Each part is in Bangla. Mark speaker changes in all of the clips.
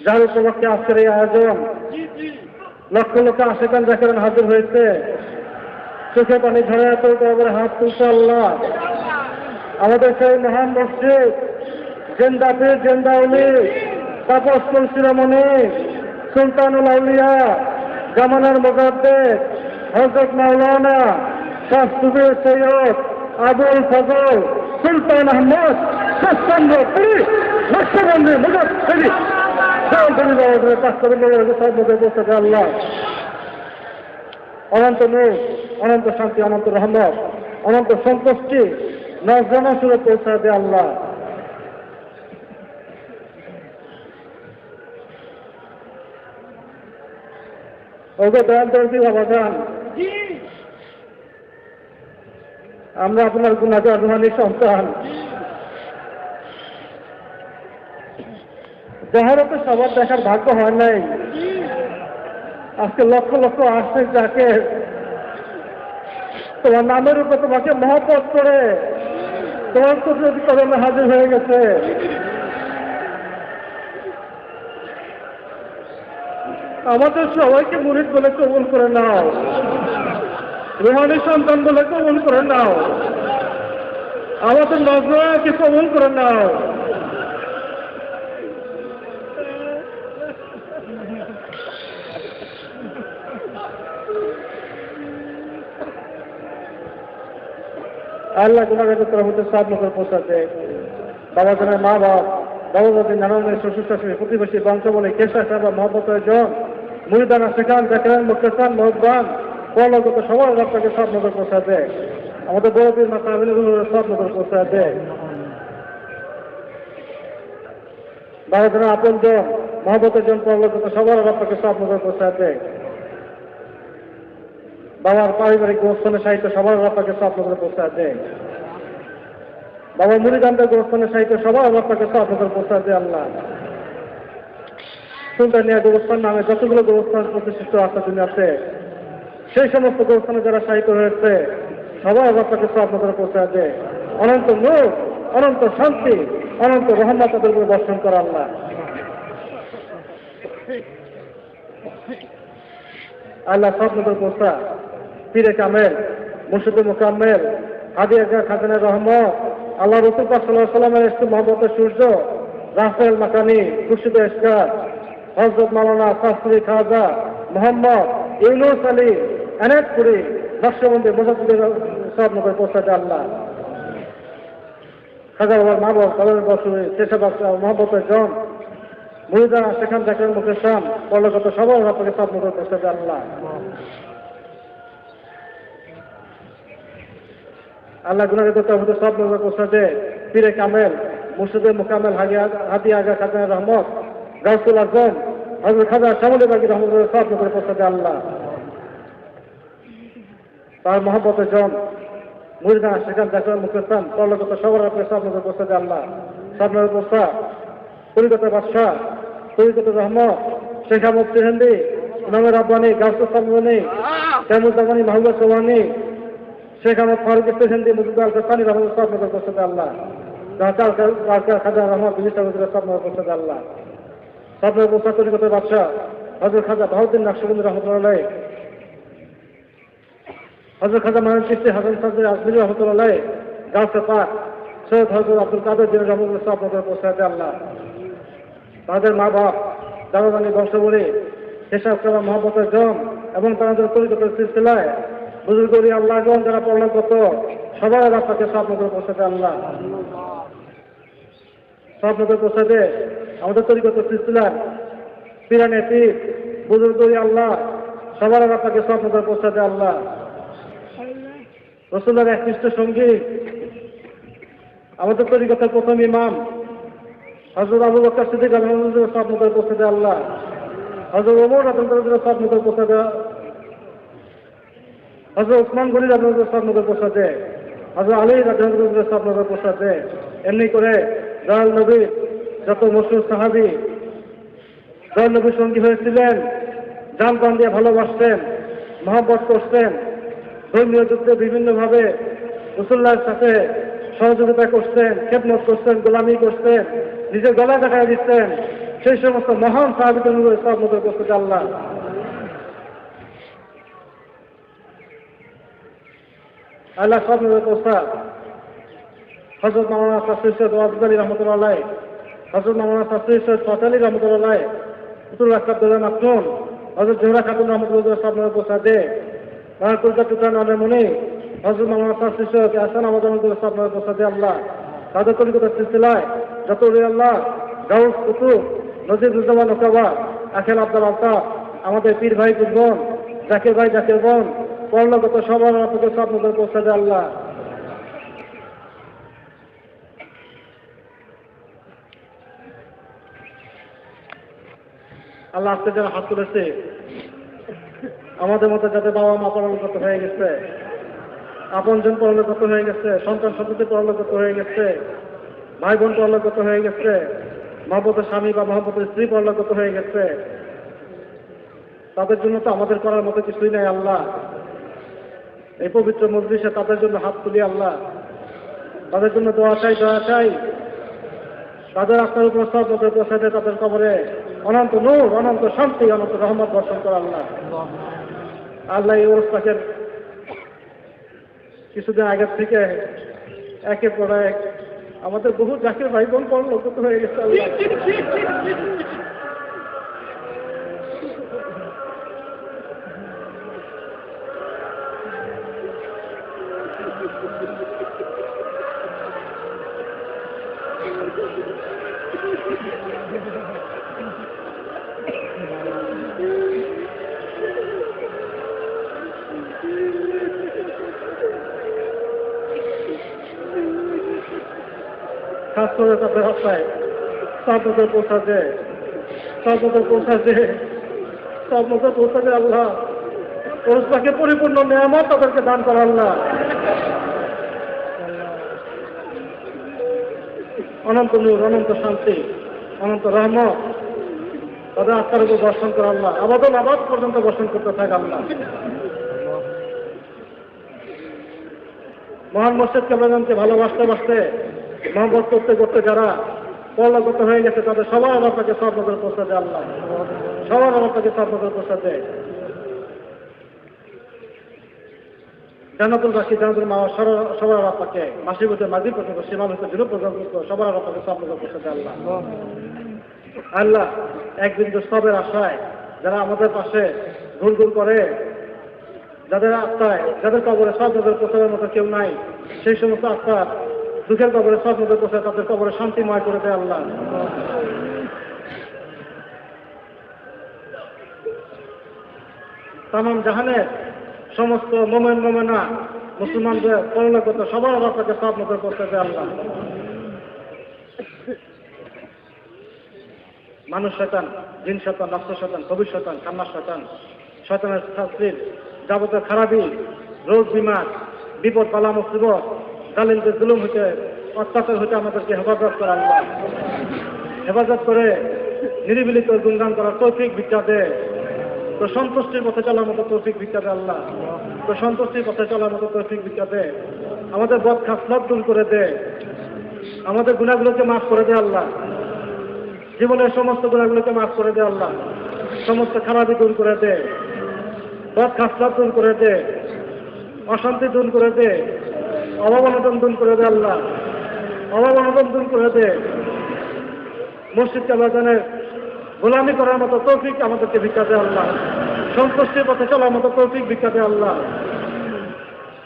Speaker 1: যার উপলক্ষে আজকের এই আয়োজন লক্ষ লক্ষ আশেকান জাকেরান হাজির হয়েছে চোখে পানি ধরে এত করে হাত তুলছে আল্লাহ। আমাদের সেই মহান মসজিদ জেন্দাপীর জেন্দাউলি তাপস্কুল শিরোমণি সুলতানুল আউলিয়া জামানার মোজাদ্দেদ হজরত মাওলানা শাস্তুবীর সৈয়দ আবুল ফজল সুলতান আহমদ শেষচন্দ্র পুরী লক্ষ্যবন্দী মুজাদ্দি আল্লাহ। অনন্ত নূর অনন্ত শান্তি, অনন্ত রহমত, অনন্ত সন্তুষ্টি নজরানা সুরে পৌঁছা দে আল্লাহ। আমরা আপনার গুণাকে অভিমানী সন্তান। জহরতে সবার দেখার ভাগ্য হয় নাই। আজকে লক্ষ লক্ষ আসছে যাকে। তোমার নামের উপর তোমাকে মহব্বত করে। তোমার কুদরতি কদমে হাজির হয়ে গেছে। আমাদের সবাইকে মুরিদ বলে কবুল করে নাও। রুহানি সন্তান বলে কবুল করে নাও। আমাদের নজরাকে কবুল করে নাও। আল্লাহ গুণাগার রহমতের সাত নজর পৌঁছাতে বাবা জনের মা বাপ বাবা দাদি নানানের শ্বশুর শাশুড়ি, প্রতিবেশী বংশবলী কেশা সাহেব মহব্বত জন মুরিদানা সেখান দেখলেন মুক্তান মহব্বান পরলোকত সবার রাস্তাকে সব নজর পৌঁছাতে আমাদের বড় পীর মাথা আমিনুল সব নজর পৌঁছাতে বাবা জনের আপন জন মহব্বতের জন পরলোকত সবার রাস্তাকে সব নজর পৌঁছাতে বাবার পারিবারিক গোস্থানের সাহিত্য সবার আপনাকে সব নজরে পৌঁছা দেয়। বাবার মুড়িদানদের গোস্থানের সাহিত্য সবার আপনাকে সব নজরে পৌঁছা দেয় আল্লাহ। সুলতানিয়া গোস্থান নামে যতগুলো গোস্থান প্রতিষ্ঠিত আছে সেই সমস্ত গোস্থানে যারা সাহিত্য হয়েছে সবার আপনাকে সব নজরে পৌঁছা দেয়। অনন্ত নূর, অনন্ত শান্তি, অনন্ত রহমত তাদের উপরে বর্ষণ করা আল্লাহ। আল্লাহ সব নজর পৌঁছা পীরে কামেল মুর্শিদুল মোকাম্মেল হাদিয়া খাজানের রহমত আল্লাহ রসুল সাল্লাহ সাল্লামের একটু মহব্বতের সূর্য, রাফেল মাকানি, খুরশিদ এসকার হজরত মালানা শাস্ত্রী খাজা, মোহাম্মদ ইউনুস আলী এনায়তপুরি নকশবন্দি মুজাফুদের সব নজর পৌঁছাতে আল্লাহ। খাজা বাবার মা বাবা তাদের বছরে সেসব মহব্বতের জন মুরিদানা সেখান থেকে মুখের সাম পরলোকত সবার আপনাকে সব নজর পৌঁছাতে আল্লাহ। আল্লাহ গুনাকে তো তহমতে সব নজর পৌঁছাতে ফিরে কামেল মুর্শিদে মোকামেল হাদিয়া আগা খাজান রহমত গাউসুল আজম হজরত খাজা শ্যামলী বাগি রহমত সব নজর পৌঁছাতে আল্লাহ। তার মহব্বতের জন মুরিদানা সেখান দেখলাম মুখেস্তান পরলোকত সবার আপনাকে সব নজর পৌঁছাতে আল্লাহ। সব নজর পৌঁছা কলিকতা বাদশাহ কলিকত রহমত শেখ আহমদ চেহেন্দি ইমামের আব্বানি গাউসুল সামনি তেমুদ্দামানি মাহবুব সোহানি শেখ আহমদ ফারুক স্টেশন দিয়ে মুজিব আল কাসানি রহমত সব নজর পৌঁছাতে আল্লাহ। খাজা রহমত বিলি সাহেবের সব নজর আল্লাহ। সব নজর কলিকত বাদশাহ হজরত খাজা বাহুদ্দিন নাকশবন্দি রহমতুল্লাহ হজরত খাজা মাহান চিস্তি হাসান সাহেব আজমির রহমতুল্লাহ গাউসে পাক সৈয়দ হজরত আব্দুল কাদের দিন রহমতুল্লাহ সব নজর আল্লাহ। তাদের মা বাপ দাদাদানি বংশবলী হিসাব করা মহব্বতের জম এবং তাদের তরিকতের সিলসিলায় বুজুর্গরি আল্লাহ গণ যারা পড়লেন কত সবাই আপনাকে সব নজর পৌঁছাতে আল্লাহ সব নজর পৌঁছাতে আমাদের তৈরি তরিকত সিলসিলায় পিরানে পীর বুজুর্গরি আল্লাহ, সবার আপনাকে সব নজর পৌঁছাতে আল্লাহ রসুল্লার একনিষ্ঠ সঙ্গী, আমাদের তরিকতের প্রথম ইমাম হজরত আবু বকর সিদ্দিক আলহামদুলিল্লাহ সব নজর পৌঁছাতে আল্লাহ হজরত ওমর আলহামদুলিল্লাহ সব নজর পৌঁছাতে হজরত উসমান গনি রাজনগর সব নজর পৌঁছাতে হজরত আলী রাজনগর সব নজর পৌঁছাতে এমনি করে দয়াল নবী যত মসুর সাহাবি, দয়াল নবীর সঙ্গী হয়েছিলেন জান প্রাণ দিয়ে ভালোবাসতেন, মহব্বত করতেন, ধর্মীয় যুদ্ধে বিভিন্নভাবে রসুল্লাহর সাথে সহযোগিতা করতেন, খেদমত করতেন, গোলামি করতেন, নিজের গলা দেখায় দিচ্ছেন সেই সমস্ত মহান সাহাবিদের সব নজর করতে আল্লাহ আল্লাহ সব কোস্তা হজরত মামলা শাস্ত্রী সৈয়দ ওয়াজদ আলী রহমতুল্লাহ হজরত মামলা শাস্ত্রী সৈয়দ ফত রহমতুল্লাহ উতুল আকাবুল্লাহ মাসনুন হজরত জোহরা খাতুন রহমতুল্লাহ সব নজর কোস্তা দে আমার কলকাতা টুটান আলের মনে হজরত মামলা শাস্ত্রী সৈয়দ আসান আমাদের রহমতুল্লাহ নজর দে আল্লাহ। তাদের কলিকতা সিলসিলায় যত আল্লাহ, গাউস, কুতুব, নজির রুজামান ওকাবা আখেল, আব্দুল আলতাফ আমাদের পীর ভাই পীর বোন, জাকির ভাই, জাকির বোন পরলোকত সবার আপনাকে সব নজর পৌঁছে দেয় আল্লাহ। আল্লাহ আজকে যারা হাত তুলেছে, আমাদের মতো যাতে বাবা মা পরলোকত হয়ে গেছে, আপনজন পরলোকত হয়ে গেছে, সন্তান সন্ততি পরলোকত হয়ে গেছে, ভাই বোন পরলোকত হয়ে গেছে মহব্বতের স্বামী বা মহব্বতের স্ত্রী পরলোকত হয়ে গেছে। তাদের জন্য তো আমাদের করার মতো কিছুই নাই আল্লাহ। এই পবিত্র মজলিসে তাদের জন্য হাত তুলি আল্লাহ। তাদের জন্য দোয়া চাই দোয়া চাই। তাদের আত্মার উপর নজর বসাতে তাদের কবরে। অনন্ত নূর, অনন্ত শান্তি, অনন্ত রহমত বর্ষণ করা আল্লাহ। আল্লাহ এই ওরস্তাকের কিছুদিন আগের থেকে একের পর এক আমাদের বহু জাকের ভাই বোন পড়ল হয়ে গেছে আল্লাহ। করে তাদের রাস্তায় সব মতো পৌঁছাতে সব মতো পৌঁছাতে সব মতো পৌঁছাতে আল্লাহ ওরসবাকে পরিপূর্ণ নিয়ামত তাদেরকে দান করা আল্লাহ। অনন্ত নূর, অনন্ত শান্তি। অনন্ত রহমত। তাদের আত্মার উপর বর্ষণ করে আল্লাহ। আবাদন আবাদ পর্যন্ত বর্ষণ করতে থাকে আল্লাহ। মহান মসজিদ জানতে ভালোবাসতে বাসতে, মহব্বত করতে করতে যারা পরলগত হয়ে গেছে, তাদের সবার আমার তাকে সব নজর প্রস্তাব দেয় আল্লাহ। সবার আমার তাকে সব নজর প্রস্তাব দেয়। জানাতুল বাসী জানাতুল মা সবার আপাকে মাসির মধ্যে মাঝি পর্যন্ত সীমান হতে দূর পর্যন্ত সবার আপাকে সব পৌঁছা দেয় আল্লাহ। আল্লাহ একদিন তো সবের আশায় যারা আমাদের পাশে ঘুর ঘুর করে, যাদের আত্মায়, যাদের কবরে সব নজর পৌঁছানোর মতো কেউ নাই, সেই সমস্ত আত্মার দুঃখের কবরে সব নজর পৌঁছায় তাদের কবরে শান্তিময় করে দেয় আল্লাহ। তাম জাহানের সমস্ত মোমেন মোমেনা মুসলমানদের পরলোকত সবার অবস্থাকে সব মতো করতে দেয় আল্লাহ। মানুষ শতান জিন শতান নষ্ট শতান কবির শতান কান্নার শতান শতানের শাস্ত্রীর যাবতীয় খারাপি, রোগ, বিমার, বিপদ, বালা, মুসিবত, জালিমদের জুলুম হইতে, অত্যাচার হইতে আমাদেরকে হেফাজত করা আল্লাহ। হেফাজত করে নিরিবিলিত গুণগান করার তৌফিক ভিক্ষা দে তো সন্তুষ্টির পথে চলার মতো তৌফিক ভিক্ষা দে আল্লাহ। তো সন্তুষ্টির পথে চলার মতো তৌফিক ভিক্ষা দে আমাদের বদ খাসলত দূর করে দে আমাদের গুণাগুলোকে মাফ করে দে আল্লাহ। জীবনের সমস্ত গুণাগুলোকে মাফ করে দে আল্লাহ। সমস্ত খারাপি দূর করে দে বদ খাসলত দূর করে দে অশান্তি দূর করে দে অভাব অনটন দূর করে দে আল্লাহ। অভাব অনটন দূর করে দে মসজিদ কাবাজানের গোলামি করার মতো তৌফিক আমাদেরকে ভিক্ষা দে আল্লাহ। সন্তুষ্টির পথে চলার মতো তৌফিক ভিক্ষা দে আল্লাহ।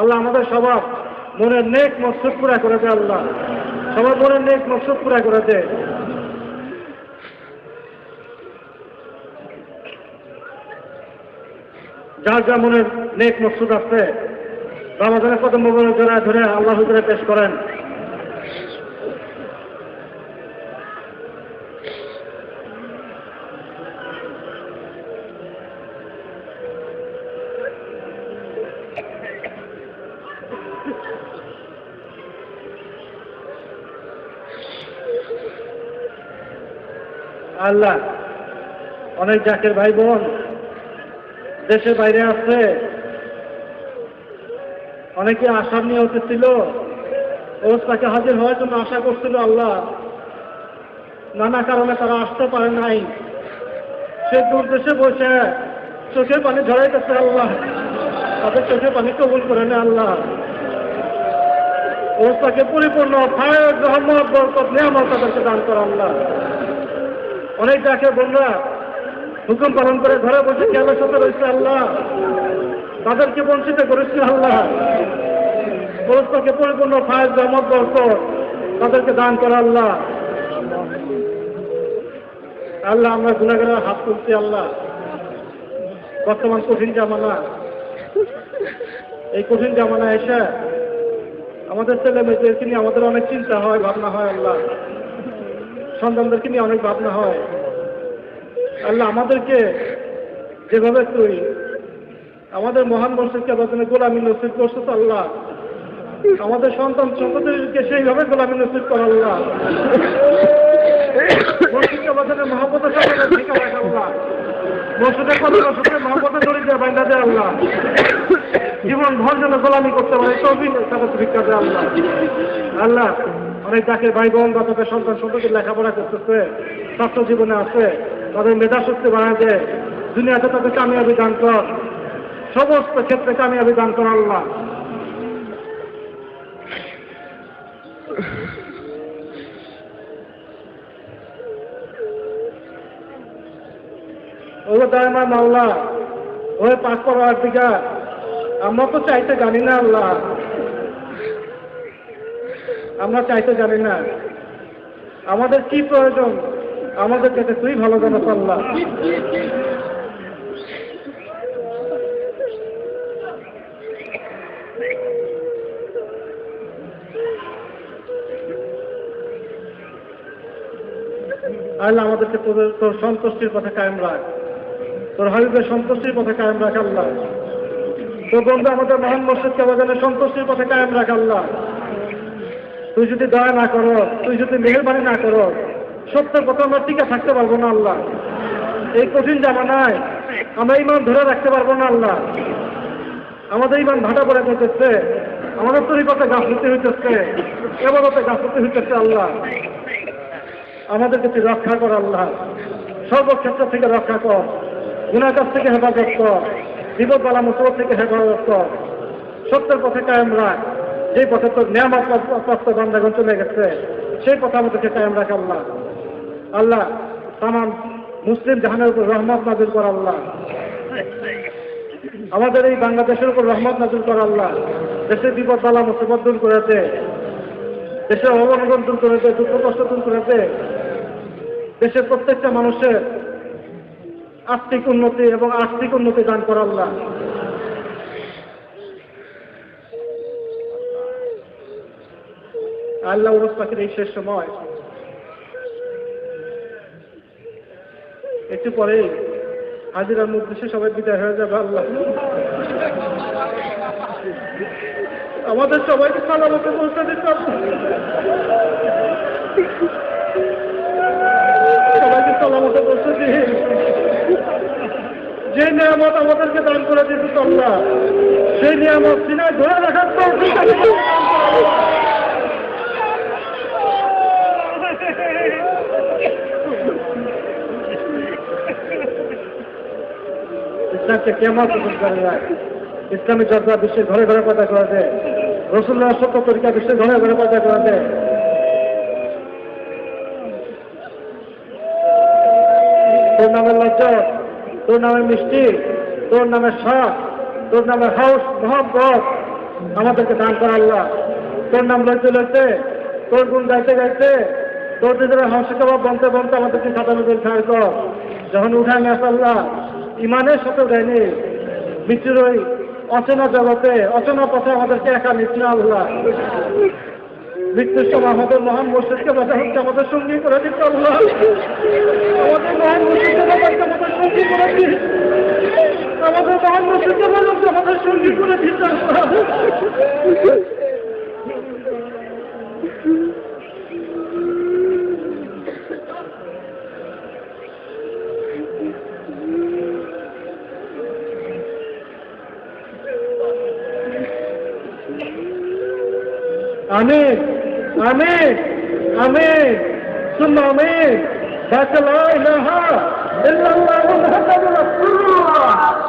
Speaker 1: আল্লাহ আমাদের সবার মনের নেক মকসুদ পুরা করে দে আল্লাহ। সবার মনের নেক মকসুদ পুরা করে দে যার যা মনের নেক মকসুদ আছে রমাদানের কদম মোবাইল ধরে আল্লাহ হুজুরে পেশ করেন। আল্লাহ, অনেক জাকের ভাই বোন দেশের বাইরে আছে। অনেকে আশা নিয়ে উঠেছিল ওরস তাকে হাজির হওয়ার জন্য আশা করছিল আল্লাহ। নানা কারণে তারা আসতে পারে নাই। সে দূর দেশে বসে চোখের পানি ঝরাইতেছে আল্লাহ। তাদের চোখের পানি কবুল করে নে আল্লাহ। অবস্থাকে পরিপূর্ণ ফায়দ রহমত বরকত নিয়ামত তাদেরকে দান করা আল্লাহ। অনেক যাকে বন্ধুরা হুকুম পালন করে ঘরে বসে খেয়ালের সাথে রয়েছে আল্লাহ। তাদেরকে বঞ্চিত করেছে আল্লাহ। অবস্থাকে পরিপূর্ণ ফায়দ রহমত বরকত তাদেরকে দান করা আল্লাহ। আল্লাহ, আমরা গুণাগারের হাত তুলছি আল্লাহ। বর্তমান কঠিন জামানা। এই কঠিন জামানা এসে আমাদের ছেলে মেয়েদেরকে নিয়ে আমাদের অনেক চিন্তা হয়, ভাবনা হয় আল্লাহ। সন্তানদেরকে নিয়ে অনেক ভাবনা হয়। আল্লাহ আমাদেরকে যেভাবে তুই আমাদের মহান বর্ষকে বদনে গোলামী নসিব করছ তো আল্লাহ। আমাদের সন্তান সন্ততিকে সেইভাবে গোলামী নসিব কর আল্লাহ। আল্লাহ জীবন ভর যেন গোলামি করতে পারে আল্লাহ। আল্লাহ অনেক যাকে ভাই বোন বা তাদের সন্তান সন্ততি লেখাপড়া করতেছে ছাত্র জীবনে আছে, তাদের মেধা শক্তি দেয় দুনিয়াতে তাদের কামিয়াবি দান কর। সমস্ত ক্ষেত্রে কামিয়াবি দান কর আল্লাহ। ও দায়মা ওই পাঁচ পড়ার দিকা আমরা তো চাইতে জানি না আল্লাহ। আমরা চাইতে জানি না। আমাদের কি প্রয়োজন? আমাদের কাছে তুই ভালো জানো আল্লাহ আল্লাহ আমাদেরকে তোদের, তোর সন্তুষ্টির পথে কায়েম রাখ। তোর হাবিবের সন্তুষ্টির পথে কায়েম রাখ, আল্লাহ। তোর বন্ধু আমাদের মহান মসজিদকে বাজানের সন্তুষ্টির পথে কায়েম রাখ, আল্লাহ। তুই যদি দয়া না করো, তুই যদি মেহরবানি না করো, সত্যের পথে আমরা টিকে থাকতে পারব না আল্লাহ। এই কঠিন জামানায় আমরা ইমান ধরে রাখতে পারব না আল্লাহ। আমাদের ইমান ভাটা পড়ে যেতেছে আমাদের তরিপথে গাফলতি হইতেছে এবারতে গাফলতি হইতেছে আল্লাহ। আমাদেরকে তুই রক্ষা কর আল্লাহ। সর্বক্ষেত্র থেকে রক্ষা কর গুণাগার থেকে হেফাজত কর বিপদ বালা মুসবত থেকে হেফাজত কর। সত্যের পথে কায়েম রাখ। যে পথে তোর নিয়ামত প্রাপ্ত বান্দাগণ চলে গেছে, সেই পথে আমাদেরকে কায়েম রাখ আল্লাহ। আল্লাহ, তামাম মুসলিম জাহানের উপর রহমত নাজিল কর আল্লাহ। আমাদের এই বাংলাদেশের উপর রহমত নাজিল কর আল্লাহ। দেশের বিপদ, বালা, মুসিবত দূর করেছে দেশের অবনগন দূর করেছে দুঃখ, কষ্ট দূর করেছে দেশের প্রত্যেকটা মানুষের আর্থিক উন্নতি এবং আর্থিক উন্নতি দান করা আল্লাহ। আল্লাহ উরস পাখির এই শেষ সময় একটু পরেই হাজিরার মধ্যে সবাই বিদায় হয়ে যাবে, আল্লাহ আমাদের সবাইকে সালামতে পৌঁছে দিতে। সবাইকে সালামতে পৌঁছে দিয়ে যে নিয়ামত আমাদেরকে দান করে দিতে আল্লাহ সেই নিয়ামত সিনায় ধরে রাখার তৌফিক ইসলামকে কেমন পছন্দ করে রাখ ইসলামী চর্চা বিশ্বের ঘরে ঘরে পয়দা করে দেয় রসুল্লাহ সত্য তরিকা বিশ্বের ঘরে ঘরে পয়দা করে দেয় তোর নামের লজ্জা, তোর নামের মিষ্টি, তোর নামের শাক তোর নামের হাউস মহব্বত, আমাদেরকে দান করা আল্লাহ। তোর নাম লইতে লইতে তোর গুণ গাইতে গাইতে, তোর নিজের হাউস কাবাব বনতে বনতে আমাদেরকে নজর যখন উঠায় নেস আল্লাহ ইমানের সাথে দেয়নি। মৃত্যুর ওই অচেনা জগতে, অচেনা পথে আমাদেরকে একা না আল্লাহ। মৃত্যুর সময় আমাদের মহান মসজিদকে বাধা হচ্ছে আমাদের সঙ্গী করে দিতে আল্লাহ। আমাদের মহান মসজিদকে বাধাকে আমাদের সঙ্গী করে দিন আমাদের মহান মসজিদকে বাধাকে আমাদের সঙ্গী করে দিতে আল্লাহ। امين امين امين ثم امين ذات لا اله الا الله محمد رسول الله.